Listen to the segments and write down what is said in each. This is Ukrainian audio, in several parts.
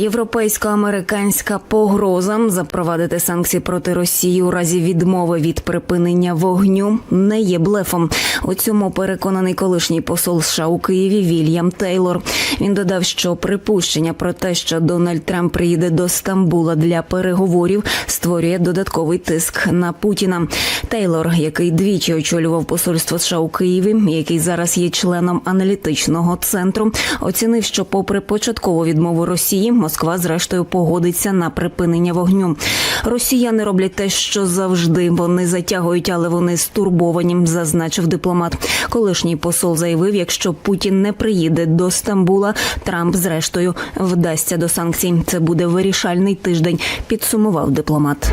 Європейсько-американська погроза запровадити санкції проти Росії у разі відмови від припинення вогню не є блефом. У цьому переконаний колишній посол США у Києві Вільям Тейлор. Він додав, що припущення про те, що Дональд Трамп приїде до Стамбула для переговорів, створює додатковий тиск на Путіна. Тейлор, який двічі очолював посольство США у Києві, який зараз є членом аналітичного центру, оцінив, що, попри початкову відмову Росії, Москва зрештою погодиться на припинення вогню. Росіяни роблять те, що завжди вони затягують, але вони стурбовані, зазначив дипломат. Колишній посол заявив, якщо Путін не приїде до Стамбула, Трамп зрештою вдасться до санкцій. Це буде вирішальний тиждень. Підсумував дипломат.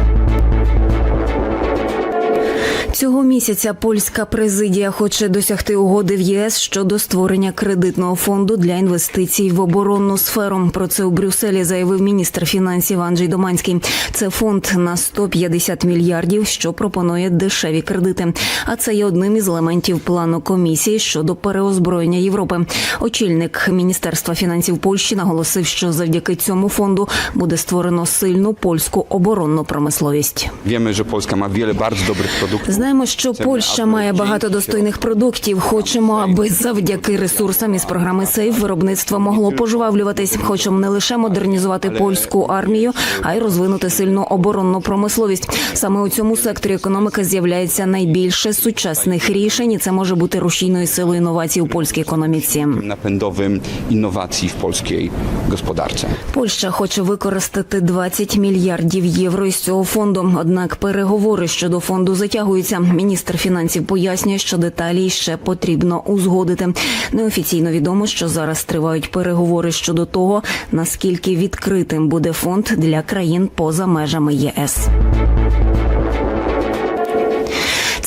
Цього місяця польська президія хоче досягти угоди в ЄС щодо створення кредитного фонду для інвестицій в оборонну сферу. Про це у Брюсселі заявив міністр фінансів Анджей Доманський. Це фонд на 150 мільярдів, що пропонує дешеві кредити. А це є одним із елементів плану комісії щодо переозброєння Європи. Очільник міністерства фінансів Польщі наголосив, що завдяки цьому фонду буде створено сильну польську оборонну промисловість. Że Polska ma wiele bardzo dobrych produktów. Знаємо, що Польща має багато достойних продуктів. Хочемо, аби завдяки ресурсам із програми Сейф виробництво могло пожвавлюватись. Хочемо не лише модернізувати польську армію, а й розвинути сильну оборонну промисловість. Саме у цьому секторі економіки з'являється найбільше сучасних рішень. і Це може бути рушійною силою інновацій у польській економіці. napędowym innowacji w polskiej gospodarce. Польща хоче використати 20 мільярдів євро із цього фонду. Однак переговори щодо фонду затягуються. Міністр фінансів пояснює, що деталі ще потрібно узгодити. Неофіційно відомо, що зараз тривають переговори щодо того, наскільки відкритим буде фонд для країн поза межами ЄС.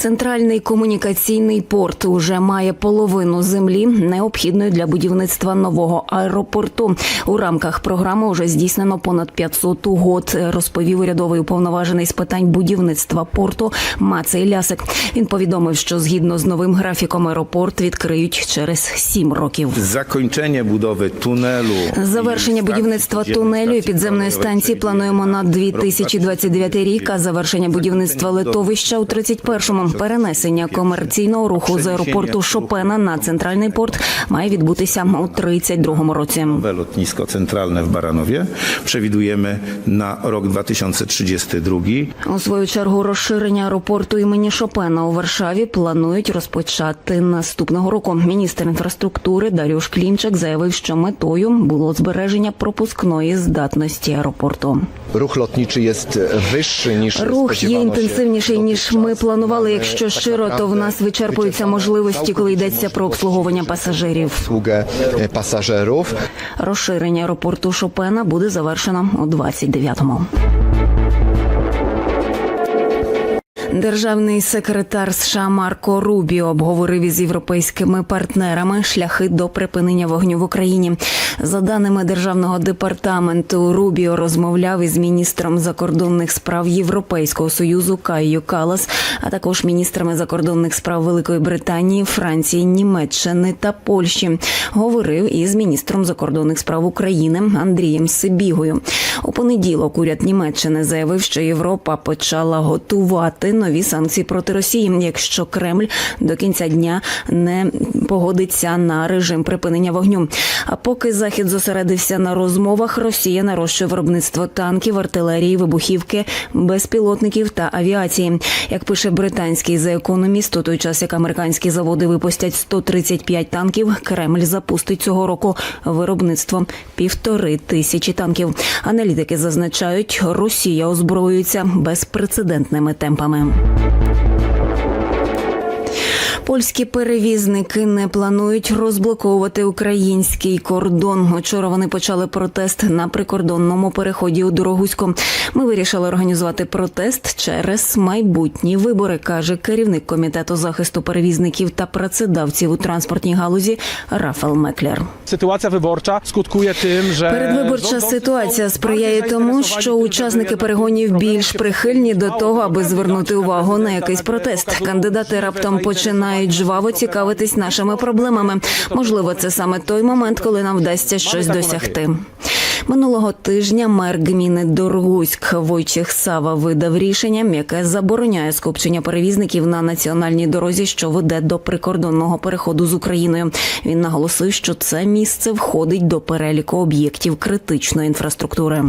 Центральний комунікаційний порт уже має половину землі, необхідної для будівництва нового аеропорту. У рамках програми вже здійснено понад 500 угод, розповів урядовий уповноважений з питань будівництва порту Мацей Лясик. Він повідомив, що згідно з новим графіком аеропорт відкриють через 7 років. Zakończenie budowy tunelu. Завершення будівництва тунелю і підземної станції плануємо на 2029 рік. А завершення будівництва литовища у 31-му. Перенесення комерційного руху з аеропорту Шопена на центральний порт має відбутися у 32-му році. Lotnisko centralne w Baranowie przewidujemy na rok 2032. У свою чергу розширення аеропорту імені Шопена у Варшаві планують розпочати наступного року. Міністр інфраструктури Дарюш Клінчак заявив, що метою було збереження пропускної здатності аеропорту. Ruch lotniczy jest wyższy niż Рух є інтенсивніший ніж ми планували. Якщо щиро, то в нас вичерпуються можливості, коли йдеться про обслуговування пасажирів. obsługę e. Розширення аеропорту Шопена буде завершено у 29-му. Державний секретар США Марко Рубіо обговорив із європейськими партнерами шляхи до припинення вогню в Україні. За даними державного департаменту, Рубіо розмовляв із міністром закордонних справ Європейського союзу Кайю Калас, а також міністрами закордонних справ Великої Британії, Франції, Німеччини та Польщі. Говорив із міністром закордонних справ України Андрієм Сибігою. У понеділок уряд Німеччини заявив, що Європа почала готувати нові санкції проти Росії, якщо Кремль до кінця дня не погодиться на режим припинення вогню. А поки захід зосередився на розмовах, Росія нарощує виробництво танків, артилерії, вибухівки, безпілотників та авіації. Як пише британський за економіст, у той час як американські заводи випустять 135 танків, Кремль запустить цього року виробництво півтори тисячі танків. Аналітики зазначають, Росія озброюється безпрецедентними темпами. Brasil. Польські перевізники не планують розблоковувати український кордон. Учора вони почали протест на прикордонному переході у Дорогуську. Ми вирішили організувати протест через майбутні вибори, каже керівник комітету захисту перевізників та працедавців у транспортній галузі Рафал Меклер. Sytuacja wyborcza skutkuje tym, że Передвиборча ситуація сприяє тому, що учасники перегонів більш прихильні до того, аби звернути увагу на якийсь протест. Кандидати раптом починають zainteresowanie жваво цікавитись нашими проблемами. Можливо, це саме той момент, коли нам вдасться щось досягти. Минулого тижня мер гміни Доргуськ Войчих Сава видав рішення, яке забороняє скупчення перевізників на національній дорозі, що веде до прикордонного переходу з Україною. Він наголосив, що це місце входить до переліку об'єктів критичної інфраструктури.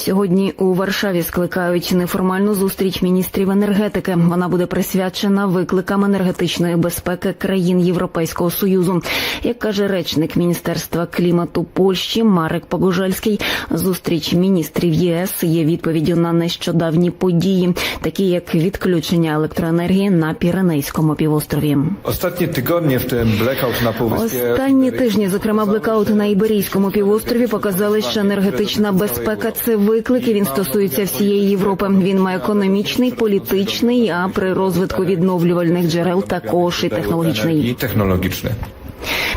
Сьогодні у Варшаві скликають неформальну зустріч міністрів енергетики. Вона буде присвячена викликам енергетичної безпеки країн Європейського союзу. Як каже речник міністерства клімату Польщі Марек Погожельський, зустріч міністрів ЄС є відповіддю на нещодавні події, такі як відключення електроенергії на Піренейському півострові. Tygodnie, w tym blackout. Останні тижні, зокрема блекаут на Іберійському півострові, показали, що енергетична безпека це виклик. і Він стосується всієї Європи. Він має економічний, політичний, а при розвитку відновлювальних джерел також і технологічний.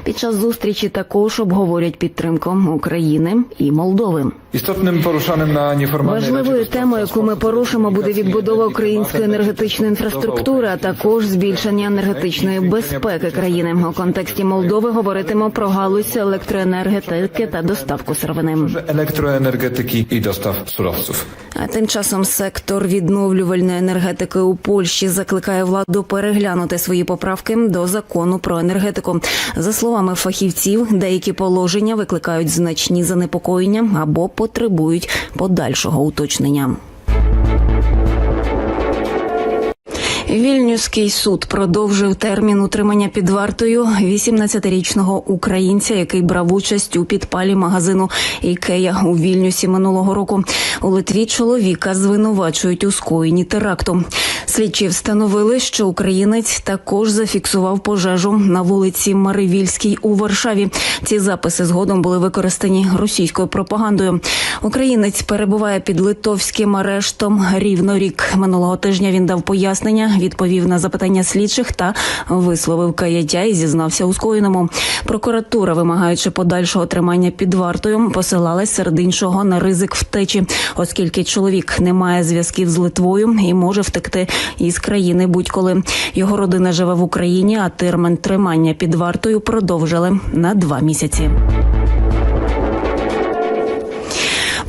Під час зустрічі також обговорять підтримку України і Молдови. Istotnym poruszanym na nieformalnej Важливою темою, яку ми порушимо, буде відбудова української енергетичної інфраструктури, а також збільшення енергетичної безпеки країни. У контексті Молдови говоритимо про галузь електроенергетики та доставку сировини. elektroenergetyki i dostaw surowców. А тим часом сектор відновлювальної енергетики у Польщі закликає владу переглянути свої поправки до закону про енергетику. За словами фахівців, деякі положення викликають значні занепокоєння або потребують подальшого уточнення. Вільнюський суд продовжив термін утримання під вартою 18-річного українця, який брав участь у підпалі магазину Ікея у Вільнюсі минулого року. У Литві чоловіка звинувачують у скоєнні теракту. Слідчі встановили, що українець також зафіксував пожежу на вулиці Маривільській у Варшаві. Ці записи згодом були використані російською пропагандою. Українець перебуває під литовським арештом рівно рік. Минулого тижня він дав пояснення, відповів на запитання слідчих та висловив каяття і зізнався у скоєному. Прокуратура, вимагаючи подальшого тримання під вартою, посилалась серед іншого на ризик втечі, оскільки чоловік не має зв'язків з Литвою і може втекти із країни будь-коли. Його родина живе в Україні, а термін тримання під вартою продовжили на два місяці.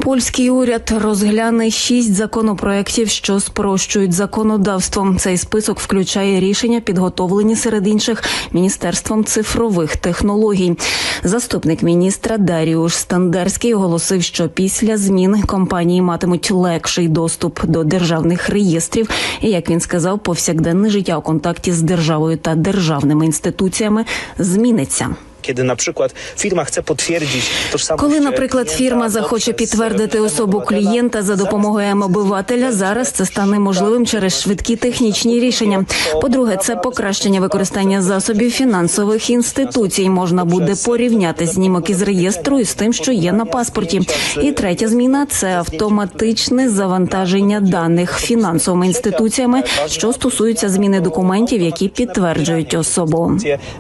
Польський уряд розгляне шість законопроєктів, що спрощують законодавство. Цей список включає рішення, підготовлені серед інших міністерством цифрових технологій. Заступник міністра Даріуш Стандерський оголосив, що після змін компанії матимуть легший доступ до державних реєстрів. І як він сказав, повсякденне життя у контакті з державою та державними інституціями зміниться. Kiedy na przykład firma chce potwierdzić tożsamość Коли, наприклад, фірма захоче підтвердити особу клієнта за допомогою М-обивателя, зараз це стане можливим через швидкі технічні рішення. По-друге, це покращення використання засобів фінансових інституцій. Можна буде порівняти знімок із реєстру із тим, що є на паспорті. І третя зміна це автоматичне завантаження даних фінансовими інституціями, що стосуються зміни документів, які підтверджують особу.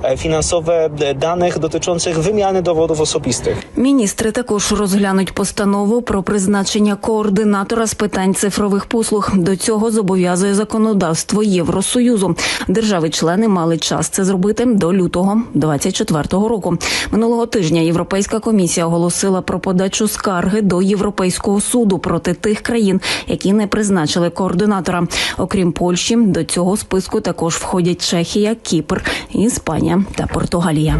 e, finansowe danych dotyczących wymiany dowodów osobistych. Міністри також розглянуть постанову про призначення координатора з питань цифрових послуг. До цього зобов'язує законодавство Євросоюзу. Держави-члени мали час це зробити до лютого 24-го року. Минулого тижня Європейська комісія оголосила про подачу скарги до Європейського суду проти тих країн, які не призначили координатора. Окрім Польщі, до цього списку також входять Чехія, Кіпр, Іспанія та Португалія.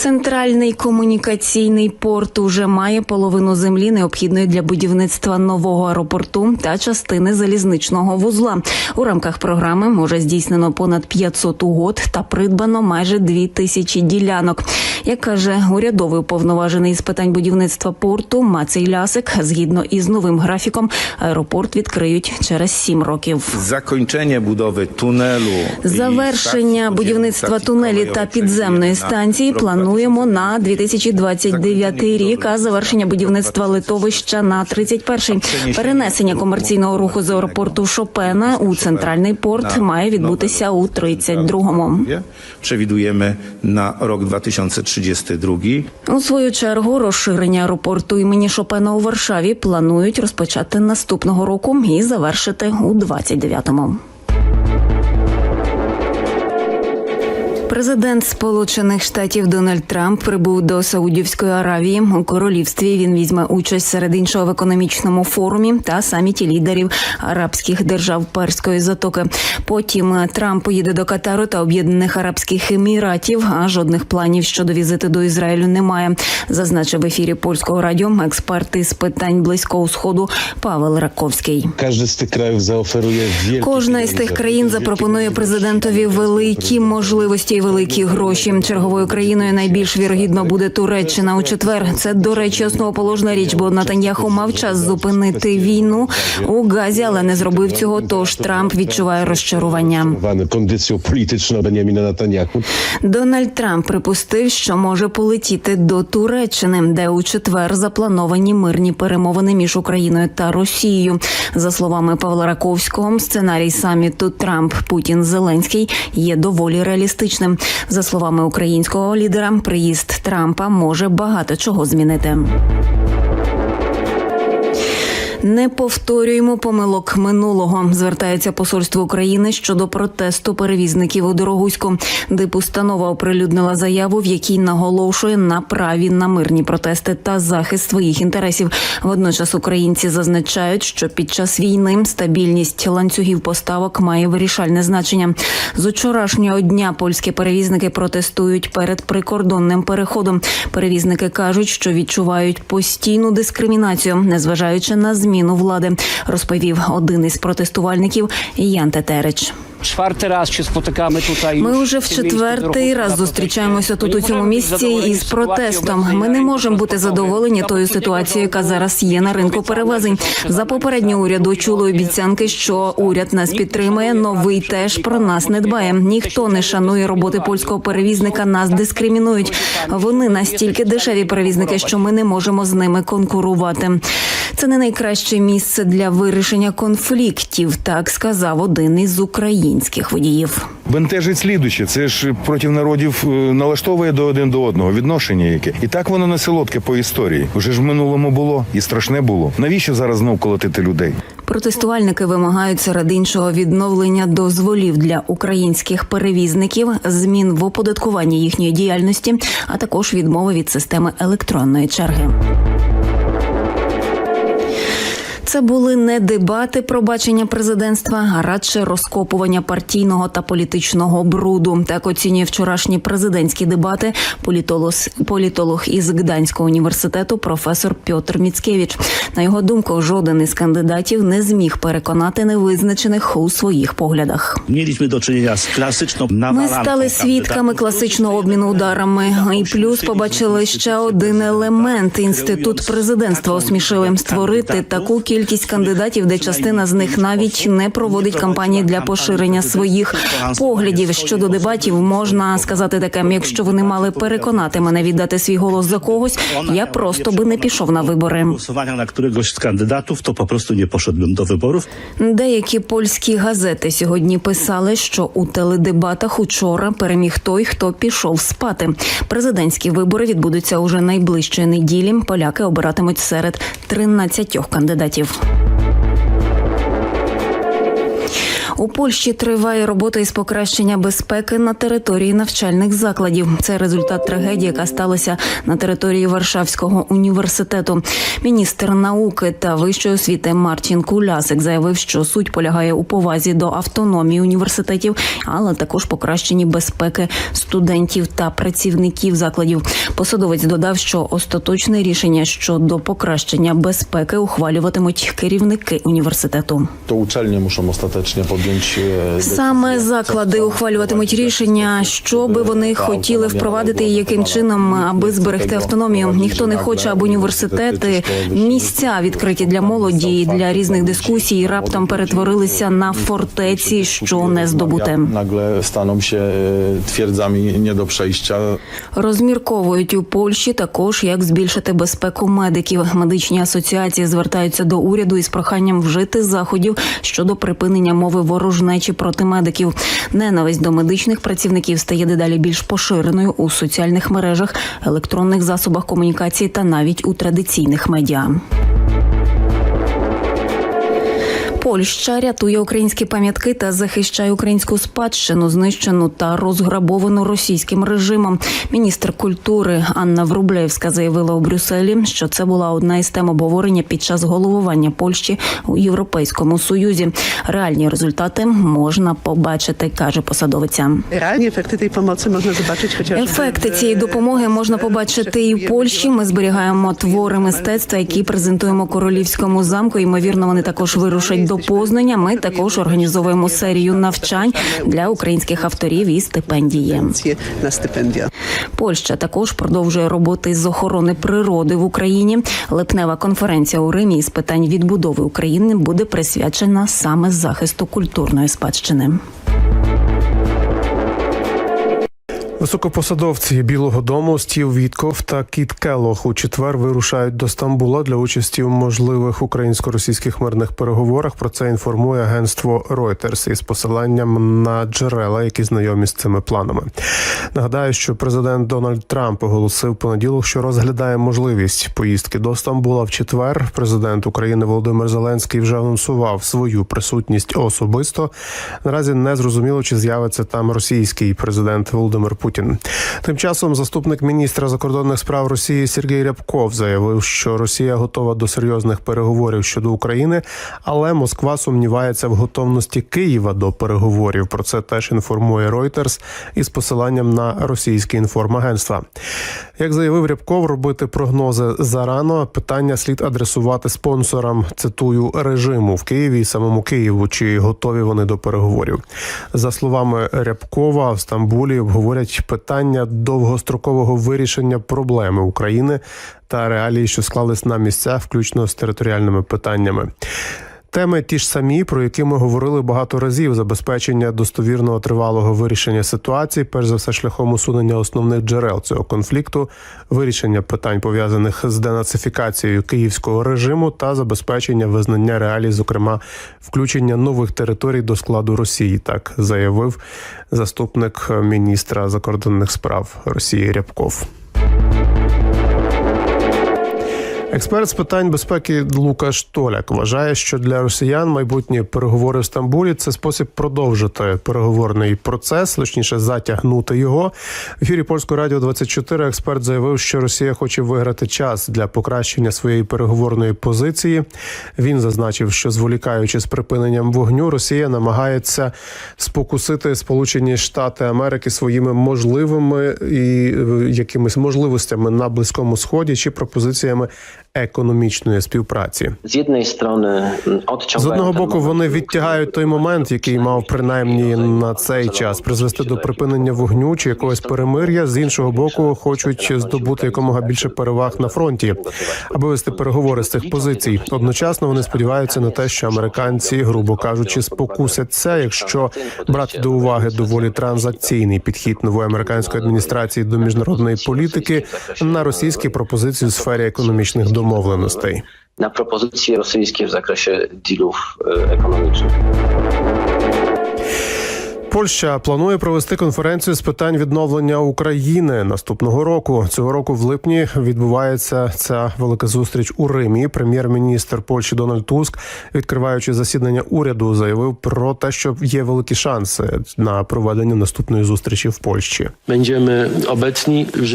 Центральний комунікаційний порт уже має половину землі, необхідної для будівництва нового аеропорту та частини залізничного вузла. У рамках програми може здійснено понад 500 угод та придбано майже 2 тисячі ділянок. Як каже урядовий уповноважений з питань будівництва порту мацій Лясик, згідно із новим графіком, аеропорт відкриють через сім років. Закінчення будови тунелу завершення будівництва тунелі та підземної станції плануємо на 2029 рік. А завершення будівництва литовища на 31-й. перенесення комерційного руху з аеропорту Шопена у центральний порт має відбутися у 32-му. Привідуємо на рік 2030. 32. У свою чергу розширення аеропорту імені Шопена у Варшаві планують розпочати наступного року і завершити у 29-му. Президент Сполучених Штатів Дональд Трамп прибув до Саудівської Аравії. У королівстві він візьме участь серед іншого в економічному форумі та саміті лідерів арабських держав Перської затоки. Потім Трамп поїде до Катару та Об'єднаних Арабських Еміратів. А жодних планів щодо візити до Ізраїлю немає. Зазначив в ефірі польського радіо експерт із питань близького сходу Павел Раковський. Z tych krajów zaoferuje wielkie Кожна із тих країн запропонує президентові великі можливості великі гроші. Черговою країною найбільш вірогідно буде Туреччина у четвер. Це до речі, основоположна річ, бо Натаньяху мав час зупинити війну у Газі, але не зробив цього. Тож Трамп відчуває розчарування. Kondycją polityczną Benjamina Netanyahu. Дональд Трамп припустив, що може полетіти до Туреччини, де у четвер заплановані мирні перемовини між Україною та Росією. За словами Павла Раковського, сценарій саміту Трамп Путін Зеленський є доволі реалістичним. За словами українського лідера, приїзд Трампа може багато чого змінити. Не повторюємо помилок минулого. Звертається посольство України щодо протесту перевізників у Дорогуську. Дипустанова оприлюднила заяву, в якій наголошує на праві на мирні протести та захист своїх інтересів. Водночас українці зазначають, що під час війни стабільність ланцюгів поставок має вирішальне значення. З учорашнього дня польські перевізники протестують перед прикордонним переходом. Перевізники кажуть, що відчувають постійну дискримінацію, незважаючи на зміну влади, розповів один із протестувальників Ян Тетерич. Ми вже в четвертий раз зустрічаємося тут у цьому місці із протестом. Ми не можемо бути задоволені тою ситуацією, яка зараз є на ринку перевезень. За попереднього уряду чули обіцянки, що уряд нас підтримує. Новий теж про нас не дбає. Ніхто не шанує роботи польського перевізника. Нас дискримінують. Вони настільки дешеві перевізники, що ми не можемо з ними конкурувати. Це не найкраще місце для вирішення конфліктів, так сказав один із українських водіїв. Бентежить слідуче. Це ж проти народів е, налаштовує до один до одного відношення яке. І так воно не солодке по історії. Уже ж в минулому було і страшне було. Навіщо зараз знов колотити людей? Протестувальники вимагають серед іншого відновлення дозволів для українських перевізників, змін в оподаткуванні їхньої діяльності, а також відмови від системи електронної черги. Це були не дебати про бачення президентства, а радше розкопування партійного та політичного бруду. Так оцінює вчорашні президентські дебати політолог, політолог із Гданського університету професор Пьотр Міцкевич. На його думку, жоден із кандидатів не зміг переконати невизначених у своїх поглядах. Mieliśmy do czynienia z klasyczną Ми стали свідками класичного обміну ударами. І плюс побачили ще один елемент. Інститут президентства осмішили створити таку кількість кандидатів, де частина з них навіть не проводить кампанії для поширення своїх поглядів. Щодо дебатів можна сказати таке: якщо вони мали переконати мене віддати свій голос за когось, я просто би не пішов на вибори. Z kandydatów, to po prostu nie poszedłbym do wyborów. Деякі польські газети сьогодні писали, що у теледебатах учора переміг той, хто пішов спати. Президентські вибори відбудуться уже найближчої неділі. Поляки обиратимуть серед 13 кандидатів. Bye. У Польщі триває робота із покращення безпеки на території навчальних закладів. Це результат трагедії, яка сталася на території Варшавського університету. Міністр науки та вищої освіти Мартін Кулясик заявив, що суть полягає у повазі до автономії університетів, але також покращенні безпеки студентів та працівників закладів. Посадовець додав, що остаточне рішення щодо покращення безпеки ухвалюватимуть керівники університету. Uczelnie muszą ostatecznie podjąć e, Саме заклади ухвалюватимуть рішення, що би вони хотіли впровадити і яким чином, аби зберегти автономію. Ніхто не хоче, аби університети місця відкриті для молоді для різних дискусій раптом перетворилися на фортеці, що не здобуте. Nagle staną się e, twierdzami nie do. Розмірковують у Польщі також, як збільшити безпеку медиків. Медичні асоціації звертаються до уряду із проханням вжити заходів щодо припинення мови ворожнечі проти медиків. Ненависть до медичних працівників стає дедалі більш поширеною у соціальних мережах, електронних засобах комунікації та навіть у традиційних медіа. Польща рятує українські пам'ятки та захищає українську спадщину, знищену та розграбовану російським режимом. Міністр культури Анна Врублевська заявила у Брюсселі, що це була одна із тем обговорення під час головування Польщі у Європейському Союзі. Реальні результати можна побачити, каже посадовиця. Реальні ефекти тієї допомоги можна побачити хоча Ефекти цієї допомоги можна побачити і в Польщі. Ми зберігаємо твори мистецтва, які презентуємо королівському замку. Ймовірно, вони також вирушать до Познання. Ми також організовуємо серію навчань для українських авторів і стипендії. на. Польща також продовжує роботи з охорони природи в Україні. Липнева конференція у Римі з питань відбудови України буде присвячена саме захисту культурної спадщини. Високопосадовці Білого Дому Стів Вітков та Кіт Келох у четвер вирушають до Стамбула для участі в можливих українсько-російських мирних переговорах. Про це інформує агентство Reuters із посиланням на джерела, які знайомі з цими планами. Нагадаю, що президент Дональд Трамп оголосив понеділок, що розглядає можливість поїздки до Стамбула в четвер. Президент України Володимир Зеленський вже анонсував свою присутність особисто. Наразі не зрозуміло, чи з'явиться там російський президент Володимир Путін. Тим часом заступник міністра закордонних справ Росії Сергій Рябков заявив, що Росія готова до серйозних переговорів щодо України, але Москва сумнівається в готовності Києва до переговорів. Про це теж інформує Reuters із посиланням на російське інформагентства. Як заявив Рябков, робити прогнози зарано. Питання слід адресувати спонсорам. Цитую режиму в Києві і самому Києву. Чи готові вони до переговорів? За словами Рябкова, в Стамбулі обговорять питання довгострокового вирішення проблеми України та реалії, що склались на місцях, включно з територіальними питаннями. Теми ті ж самі, про які ми говорили багато разів: забезпечення достовірного тривалого вирішення ситуації, перш за все, шляхом усунення основних джерел цього конфлікту, вирішення питань пов'язаних з денацифікацією київського режиму та забезпечення визнання реалій, зокрема включення нових територій до складу Росії. Так заявив заступник міністра закордонних справ Росії Рябков. Експерт з питань безпеки Лукаш Толяк вважає, що для росіян майбутні переговори в Стамбулі це спосіб продовжити переговорний процес, точніше затягнути його. В ефірі польського радіо 24 експерт заявив, що Росія хоче виграти час для покращення своєї переговорної позиції. Він зазначив, що зволікаючи з припиненням вогню, Росія намагається спокусити Сполучені Штати Америки своїми можливими і е, якимись можливостями на близькому сході чи пропозиціями економічної співпраці. Z jednej strony З одного боку, вони відтягають той момент, який мав принаймні на цей час призвести до припинення вогню чи якогось перемир'я. З іншого боку, хочуть здобути якомога більше переваг на фронті, аби вести переговори з цих позицій. Одночасно вони сподіваються на те, що американці, грубо кажучи, спокусяться, якщо брати до уваги доволі транзакційний підхід нової американської адміністрації до міжнародної політики на російські пропозиції у сфері економічних домовленостей. na propozycje rosyjskie w zakresie dealów e, ekonomicznych. Польща планує провести конференцію з питань відновлення України наступного року. Цього року в липні відбувається ця велика зустріч у Римі. Прем'єр-міністр Польщі Дональд Туск, відкриваючи засідання уряду, заявив про те, що є великі шанси на проведення наступної зустрічі в Польщі.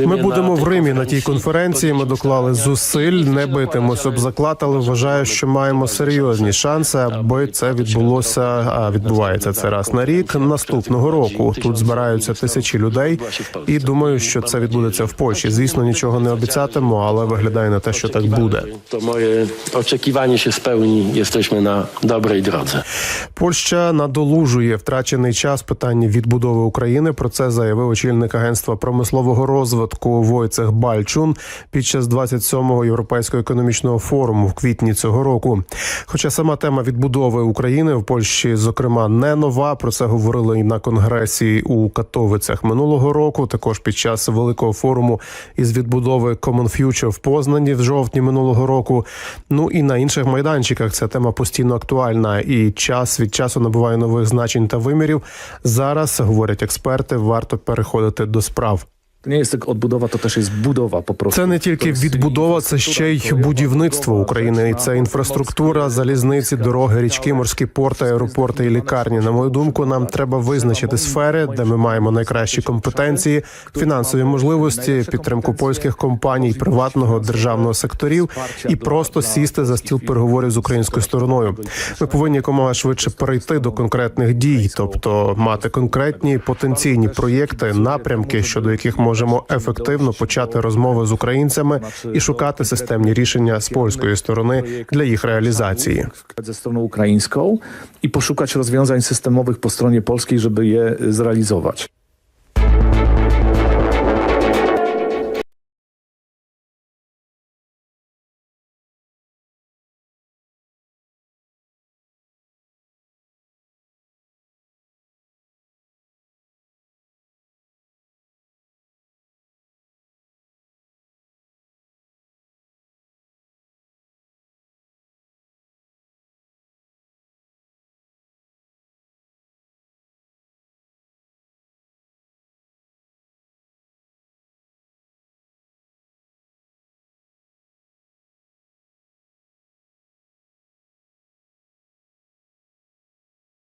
Ми будемо в Римі на тій конференції. Ми доклали зусиль, не битимось об заклад, але вважаю, що маємо серйозні шанси, аби це відбулося. А відбувається це раз на рік наступного року. Тут збираються тисячі людей, і думаю, що це відбудеться в Польщі. Звісно, нічого не обіцятиму, але виглядає на те, що так буде. To moje oczekiwanie się spełni. Jesteśmy na dobrej drodze. Польща надолужує втрачений час питання відбудови України. Про це заявив очільник агентства промислового розвитку Войцех Бальчун під час 27-го європейського економічного форуму в квітні цього року. Хоча сама тема відбудови України в Польщі, зокрема, не нова. Про це говорили і на конгресі у Катовицях минулого року. Також під час великого форуму із відбудови Common Future в Познані в жовтні минулого року. Ну і на інших майданчиках ця тема постійно актуальна і час від часу набуває нових значень та вимірів. Зараз говорять експерти, варто переходити до справ. To nie jest tylko odbudowa, to też jest budowa po prostu. Це не тільки відбудова, це ще й будівництво України. Це інфраструктура, залізниці, дороги, річки, морські порти, аеропорти і лікарні. На мою думку, нам треба визначити сфери, де ми маємо найкращі компетенції, фінансові можливості, підтримку польських компаній, приватного державного секторів і просто сісти за стіл переговорів з українською стороною. Ми повинні якомога швидше перейти до конкретних дій, тобто мати конкретні потенційні проєкти, напрямки, щодо яких можемо ефективно почати розмови з українцями і шукати системні рішення з польської сторони для їх реалізації. Зі сторону українською і пошукати розв'язань системових по стороні польській, щоб її zrealizować.